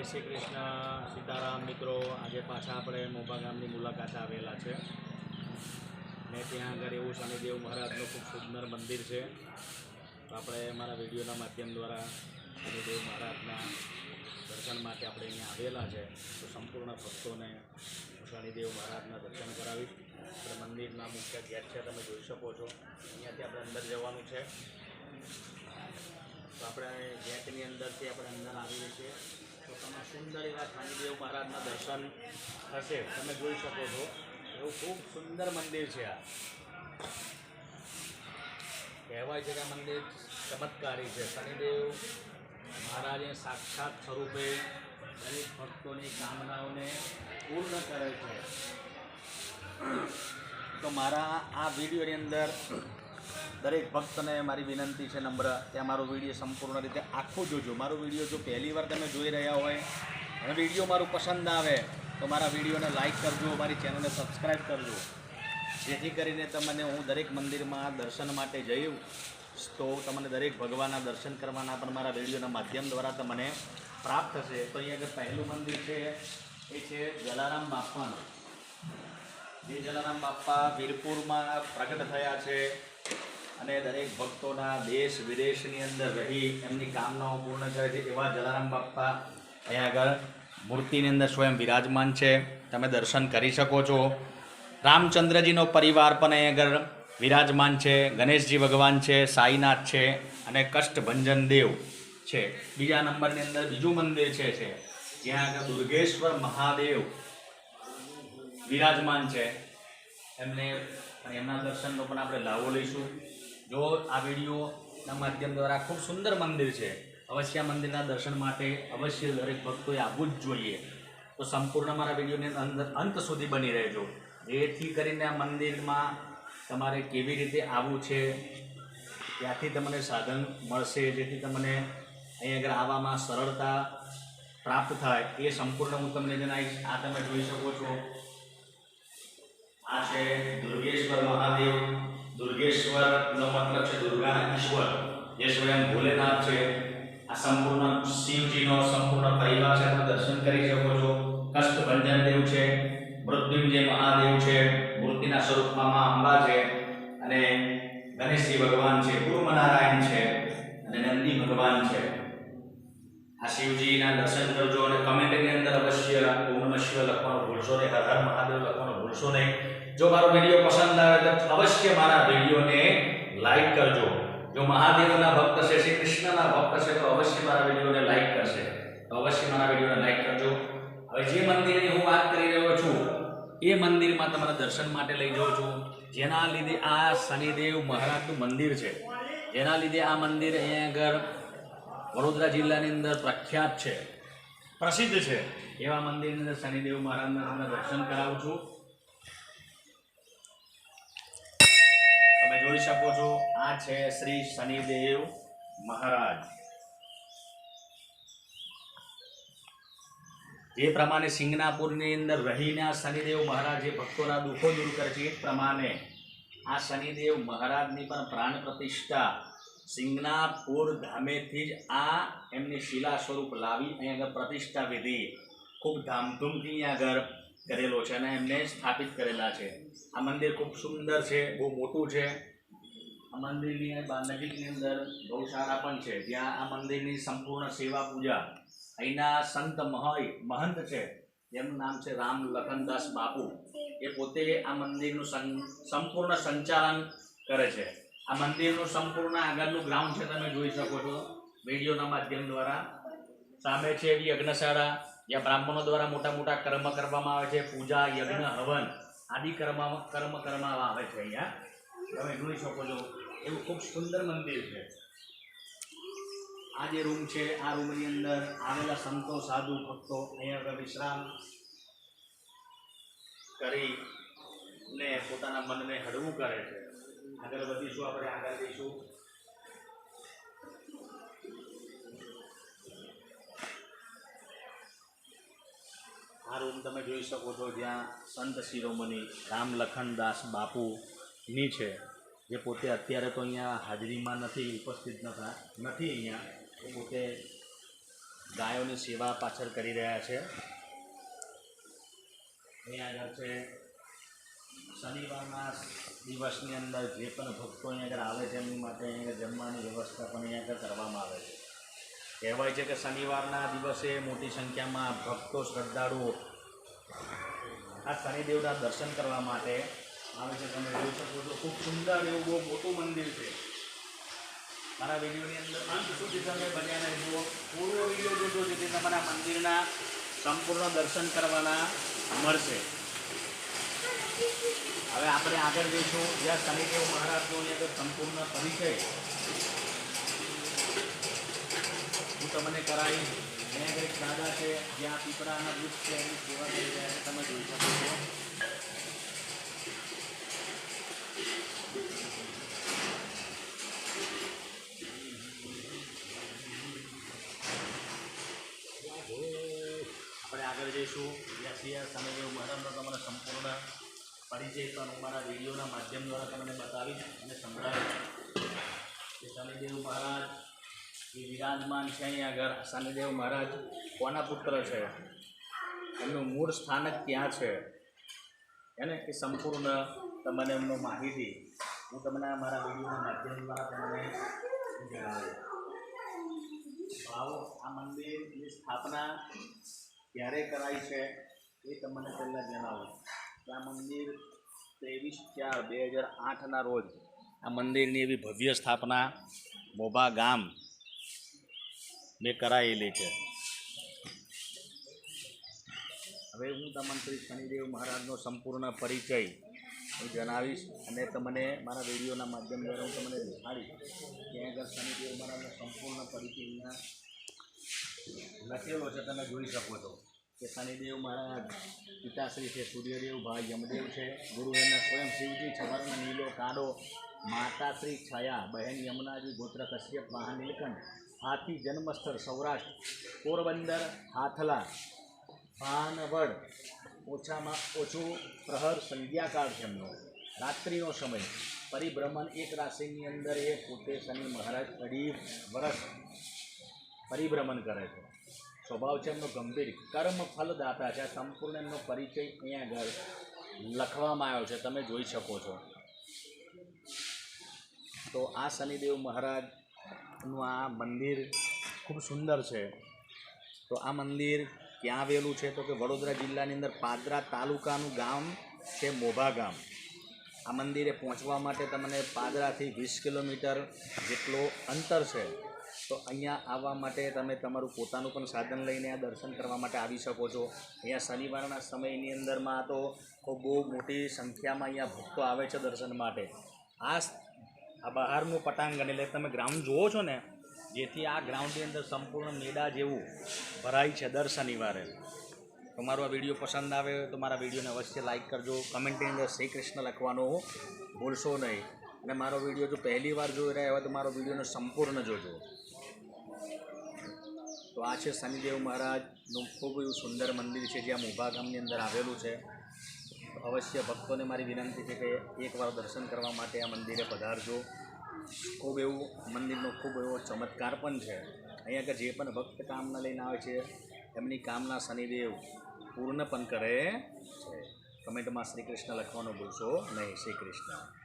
જય શ્રી કૃષ્ણ. સીતારામ મિત્રો, આજે પાછા આપણે મોભા ગામની મુલાકાતે આવેલા છે. ને ત્યાં આગળ એવું શનિદેવ મહારાજનું ખૂબ સુંદર મંદિર છે. તો આપણે મારા વિડીયોના માધ્યમ દ્વારા શનિદેવ મહારાજના દર્શન માટે આપણે અહીંયા આવેલા છે. તો સંપૂર્ણ ભક્તોને હું શનિદેવ મહારાજના દર્શન કરાવીશ. આપણે મંદિરના મુખ્ય ગેટ છે, તમે જોઈ શકો છો. અહીંયાથી આપણે અંદર જવાનું છે. તો આપણે ગેટની અંદરથી આપણે અંદર આવીએ છીએ. તમે સુંદર એવા શનિદેવ મહારાજના દર્શન થશે, તમે જોઈ શકો છો. એવું ખૂબ સુંદર મંદિર છે આ. કહેવાય છે કે આ મંદિર ચમત્કારી છે. શનિદેવ મહારાજે સાક્ષાત સ્વરૂપે દરેક ભક્તોની કામનાઓને પૂર્ણ કરે છે. તો મારા આ વિડીયોની અંદર દરેક ભક્તને મારી વિનંતી છે નમ્ર, કે મારો વીડિયો સંપૂર્ણ રીતે આખું જોજો. મારો વીડિયો જો પહેલી વાર તમે જોઈ રહ્યા હોય, અને વીડિયો મારું પસંદ આવે, તો મારા વિડીયોને લાઇક કરજો, મારી ચેનલને સબસ્ક્રાઈબ કરજો. જેથી કરીને તમને હું દરેક મંદિરમાં દર્શન માટે જઈશ, તો તમને દરેક ભગવાનના દર્શન કરવાના પણ મારા વિડીયોના માધ્યમ દ્વારા તમને પ્રાપ્ત થશે. તો અહીંયા આગળ પહેલું મંદિર છે, એ છે જલારામ બાપાનું. જે જલારામ બાપા વીરપુરમાં પ્રગટ થયા છે. અને દરેક ભક્તોના દેશ વિદેશની અંદર રહી એમની કામનાઓ પૂર્ણ કરે છે એવા જલારામ બાપા અહીંયા આગળ મૂર્તિની અંદર સ્વયં વિરાજમાન છે. તમે દર્શન કરી શકો છો. રામચંદ્રજીનો પરિવાર પણ અહીં આગળ વિરાજમાન છે. ગણેશજી ભગવાન છે, સાઈનાથ છે અને કષ્ટભંજન દેવ છે. બીજા નંબરની અંદર બીજું મંદિર છે છે. જ્યાં આગળ દુર્ગેશ્વર મહાદેવ વિરાજમાન છે. એમને એમના દર્શનનો પણ આપણે લાવો લઈશું. જો આ વિડીયોના માધ્યમ દ્વારા ખૂબ સુંદર મંદિર છે, અવશ્ય મંદિરના દર્શન માટે અવશ્ય દરેક ભક્તોએ આવવું જ જોઈએ. તો સંપૂર્ણ મારા વિડીયોની અંદર અંત સુધી બની રહેજો. જેથી કરીને આ મંદિરમાં તમારે કેવી રીતે આવવું છે, ત્યાંથી તમને સાધન મળશે, જેથી તમને અહીં આગળ આવવામાં સરળતા પ્રાપ્ત થાય, એ સંપૂર્ણ હું તમને જણાવીશ. આ તમે જોઈ શકો છો. આ છે દુર્ગેશ્વર મહાદેવ. દુર્ગેશ્વરનો મતલબ છે દુર્ગાના ઈશ્વર જે સ્વયં ભોલેનાથ છે આ સંપૂર્ણ શિવજીનો સંપૂર્ણ પરિવાર છે તમે દર્શન કરી શકો છો। કષ્ટભંજન દેવ છે, મૃત્યુંજય મહાદેવ છે, મૂર્તિના સ્વરૂપમાં માં અંબા છે, અને ગણેશજી ભગવાન છે કુર્મનારાયણ છે, અને નંદી ભગવાન છે. આ શિવજીના દર્શન કરજો અને કમેન્ટની અંદર અવશ્ય ઓમ નમઃ લખવાનું ભૂલશો નહીં, હર હર મહાદેવ લખવાનું ભૂલશો નહીં. જો મારો વીડિયો પસંદ આવે તો અવશ્ય મારા વિડીયોને લાઈક કરજો. જો મહાદેવના ભક્ત છે શ્રી કૃષ્ણના ભક્ત છે, તો અવશ્ય મારા વિડીયોને લાઈક કરશે. તો અવશ્ય મારા વિડીયોને લાઈક કરજો. હવે જે મંદિરની હું વાત કરી રહ્યો છું, એ મંદિરમાં તમારા દર્શન માટે લઈ જાઉં છું. જેના લીધે આ શનિદેવ મહારાજનું મંદિર છે. જેના લીધે આ મંદિર અહીંયા આગળ વડોદરા જિલ્લાની અંદર પ્રખ્યાત છે. પ્રસિદ્ધ છે. એવા મંદિરની અંદર શનિદેવ મહારાજના તમને દર્શન કરાવું છું. જોઈ શકો છો, આ છે શ્રી શનિદેવ મહારાજ. જે પ્રમાણે સિંગનાપુરની અંદર રહીને આ શનિદેવ મહારાજ જે ભક્તોના દુઃખો દૂર કરે છે, એ પ્રમાણે આ શનિદેવ મહારાજની પણ પ્રાણ પ્રતિષ્ઠા સિંગનાપુર ધામેથી જ આ એમની શિલા સ્વરૂપ લાવી, અહીં આગળ પ્રતિષ્ઠા વિધિ. ખૂબ ધામધૂમથી આગળ કરેલો છે અને એમને સ્થાપિત કરેલા છે. આ મંદિર ખૂબ સુંદર છે, બહુ મોટું છે. આ મંદિરની નજીકની અંદર ગૌશાળા પણ છે. જ્યાં આ મંદિરની સંપૂર્ણ સેવા પૂજા અહીંના સંત મહય મહંત છે. જેમનું નામ છે રામ લખનદાસ બાપુ. એ પોતે આ મંદિરનું સંપૂર્ણ સંચાલન કરે છે. આ મંદિરનું સંપૂર્ણ આગળનું ગ્રાઉન્ડ છે, તમે જોઈ શકો છો. વિડીયોના માધ્યમ દ્વારા સામે છે એવી યજ્ઞશાળા જ્યાં બ્રાહ્મણો દ્વારા મોટા મોટા કર્મ કરવામાં આવે છે, પૂજા, યજ્ઞ, હવન, આદિ કર્મ કર્મ કરવામાં આવે છે અહીંયા. તમે જોઈ શકો છો, એવું ખૂબ સુંદર મંદિર છે. આ જે રૂમ છે, આ રૂમની અંદર આવેલા સંતો, સાધુ, ભક્તો અહીંયા આગળ વિશ્રામ કરી ને પોતાના મનને હળવું કરે છે. આગળ વધીશું આપણે આગળ જઈશું આ તમે જોઈ શકો છો જ્યાં સંત શિરોમણી રામ લખનદાસ બાપુની છે, જે પોતે અત્યારે તો અહીંયા હાજરીમાં નથી, ઉપસ્થિત નતા નથી અહીંયા. એ પોતે ગાયોની સેવા પાછળ કરી રહ્યા છે. અહીંયા આગળ છે, શનિવારના દિવસની અંદર જે પણ ભક્તો અહીંયા આગળ આવે છે, એમની માટે અહીંયા જમવાની વ્યવસ્થા પણ અહીંયા આગળ કરવામાં આવે છે. કહેવાય છે કે શનિવારના દિવસે મોટી સંખ્યામાં ભક્તો શ્રદ્ધાળુઓ આ શનિદેવના દર્શન કરવા માટે આવે છે, તમે જોઈ શકો છો. ખૂબ સુંદર એવું બહુ મોટું મંદિર છે. મારા વિડીયોની અંદર અંત સુધી તમે બન્યા જુઓ પૂરો વીડિયો જોજો, જેથી તમારા મંદિરના સંપૂર્ણ દર્શન કરવાના મળશે. હવે આપણે આગળ જઈશું. જ્યાં શનિદેવ મહારાજનો આગળ સંપૂર્ણ પરિચય. હું તમને કરાવીશ. અહીંયા એક દાદા છે, જ્યાં પીપળાના વૃક્ષ છે, એની સેવા કરી રહ્યા છે. તમે જોઈ શકો છો. આપણે આગળ જઈશું. જ્યાં શ્રી શનિદેવ મહારાજનો તમને સંપૂર્ણ પરિચય પણ હું મારા વિડીયોના માધ્યમ દ્વારા તમને બતાવીશ અને સંભળાવીશ. કે શનિદેવ મહારાજ વિરાજમાન છે અહીંયા આગળ શનિદેવ મહારાજ. કોના પુત્ર છે? એમનું મૂળ સ્થાનક ક્યાં છે? એને એ સંપૂર્ણ તમને એમનો માહિતી હું તમને મારા વિડીયોના માધ્યમ દ્વારા તમને જણાવીશ. ભાવ, આ મંદિરની સ્થાપના ક્યારે કરાઈ છે એ તમને પહેલાં જણાવું. આ મંદિર ત્રેવીસ ચાર બે હજાર આઠના રોજ આ મંદિરની એવી ભવ્ય સ્થાપના મોભા ગામ મેં કરાયેલી છે. હવે હું તમને શ્રી શનિદેવ મહારાજનો સંપૂર્ણ પરિચય હું જણાવીશ અને તમને મારા વિડીયોના માધ્યમ દ્વારા હું તમને દેખાડીશ કે આગળ શનિદેવ મહારાજનો સંપૂર્ણ પરિચય લખેલો છે, તમે જોઈ શકો છો કે શનિદેવ મહારાજ પિતાશ્રી છે, સૂર્યદેવ ભાઈ યમદેવ છે, ગુરુ એમના સ્વયં શિવજી, છવરનો નીલો કાળો માતાશ્રી છાયા, બહેન યમુનાજી, ગોત્ર કશ્યપ નીલકંઠ હાથી જન્મસ્થળ સૌરાષ્ટ્ર, પોરબંદર, હાથલા, ભાનવડ. ઓછામાં ઓછું પ્રહર સંધ્યાકાળ છે રાત્રિનો સમય. પરિભ્રમણ એક રાશિની અંદર એ પોતે શનિ મહારાજ અઢી વર્ષ પરિભ્રમણ કરે છે. સ્વભાવ છે એમનો ગંભીર. કર્મ ફલદાતા છે. સંપૂર્ણ એમનો પરિચય અહીંયા આગળ લખવામાં આવ્યો છે. તમે જોઈ શકો છો. તો આ શનિદેવ મહારાજનું આ મંદિર ખૂબ સુંદર છે. તો આ મંદિર ક્યાં આવેલું છે? તો કે વડોદરા જિલ્લાની અંદર પાદરા તાલુકાનું ગામ છે મોભા ગામ. આ મંદિરે પહોંચવા માટે તમને પાદરાથી વીસ કિલોમીટર જેટલો અંતર છે. તો અહીંયા આવવા માટે તમે તમારું પોતાનું પણ સાધન લઈને આ દર્શન કરવા માટે આવી શકો છો. અહીંયા શનિવારના સમયની અંદરમાં તો બહુ મોટી સંખ્યામાં અહીંયા ભક્તો આવે છે દર્શન માટે. આ આ બહારનું પટાંગણ એટલે તમે ગ્રાઉન્ડ જુઓ છો ને, જેથી આ ગ્રાઉન્ડની અંદર સંપૂર્ણ મેળા જેવું ભરાય છે દર શનિવારે. તો મારો આ વીડિયો પસંદ આવે તો મારા વિડીયોને અવશ્ય લાઇક કરજો. કમેન્ટની અંદર શ્રી કૃષ્ણ લખવાનો ભૂલશો નહીં. અને મારો વીડિયો જો પહેલી વાર જોઈ રહ્યા હોય તો મારો વિડીયોને સંપૂર્ણ જોજો. તો આ છે શનિદેવ મહારાજનું ખૂબ એવું સુંદર મંદિર છે જ્યાં મોભા ગામની અંદર આવેલું છે. અવશ્ય ભક્તોને મારી વિનંતી છે કે એકવાર દર્શન કરવા માટે આ મંદિરે પધારજો. ખૂબ એવું, મંદિરનો ખૂબ એવો ચમત્કાર પણ છે. અહીંયા આગળ જે પણ ભક્ત કામના લઈને આવે છે, એમની કામના શનિદેવ પૂર્ણ પણ કરે છે. કમેન્ટમાં શ્રી કૃષ્ણ લખવાનું ભૂલશો નહીં શ્રી કૃષ્ણ